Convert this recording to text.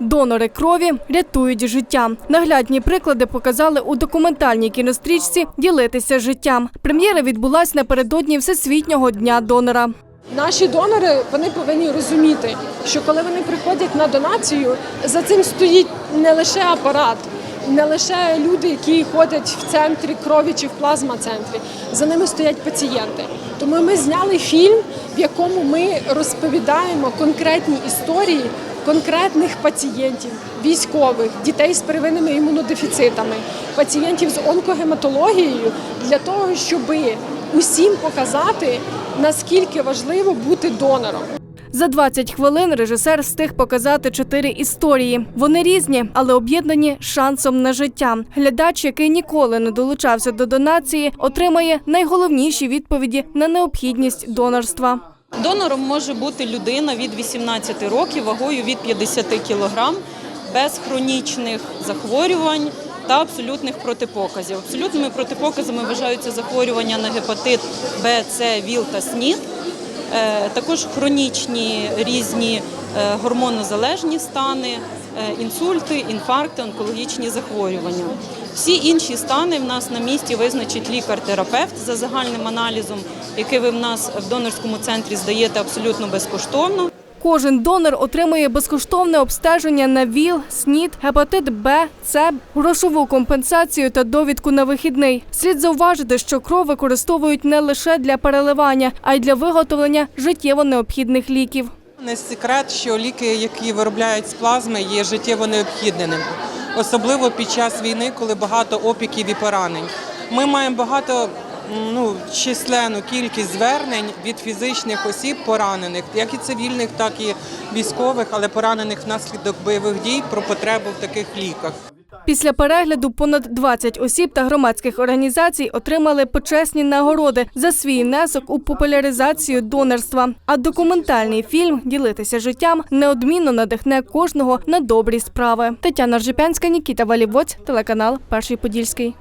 Донори крові рятують життя. Наглядні приклади показали у документальній кінострічці Ділитися життям. Прем'єра відбулась напередодні Всесвітнього дня донора. Наші донори вони повинні розуміти, що коли вони приходять на донацію, за цим стоїть не лише апарат, не лише люди, які ходять в центрі крові чи в плазма-центрі. За ними стоять пацієнти. Тому ми зняли фільм, в якому ми розповідаємо конкретні історії конкретних пацієнтів, військових, дітей з первинними імунодефіцитами, пацієнтів з онкогематологією для того, щоб усім показати, наскільки важливо бути донором. За 20 хвилин режисер встиг показати чотири історії. Вони різні, але об'єднані шансом на життя. Глядач, який ніколи не долучався до донації, отримає найголовніші відповіді на необхідність донорства. Донором може бути людина від 18 років вагою від 50 кг, без хронічних захворювань та абсолютних протипоказів. Абсолютними протипоказами вважаються захворювання на гепатит Б, С, ВІЛ та СНІД. Е, Також хронічні різні е, гормонозалежні стани, е, інсульти, інфаркти, онкологічні захворювання. Всі інші стани в нас на місці визначить лікар-терапевт за загальним аналізом, який ви в нас в донорському центрі здаєте абсолютно безкоштовно. Кожен донор отримує безкоштовне обстеження на ВІЛ, СНІД, гепатит Б, С, грошову компенсацію та довідку на вихідний. Слід зауважити, що кров використовують не лише для переливання, а й для виготовлення життєво необхідних ліків. Не секрет, що ліки, які виробляють з плазми, є життєво необхідними, особливо під час війни, коли багато опіків і поранень. Ми маємо багато ну, численну кількість звернень від фізичних осіб поранених, як і цивільних, так і військових, але поранених внаслідок бойових дій про потребу в таких ліках. Після перегляду понад 20 осіб та громадських організацій отримали почесні нагороди за свій внесок у популяризацію донорства. А документальний фільм Ділитися життям неодмінно надихне кожного на добрі справи. Тетяна Ржепянська, Нікіта Валівоць, телеканал Перший Подільський.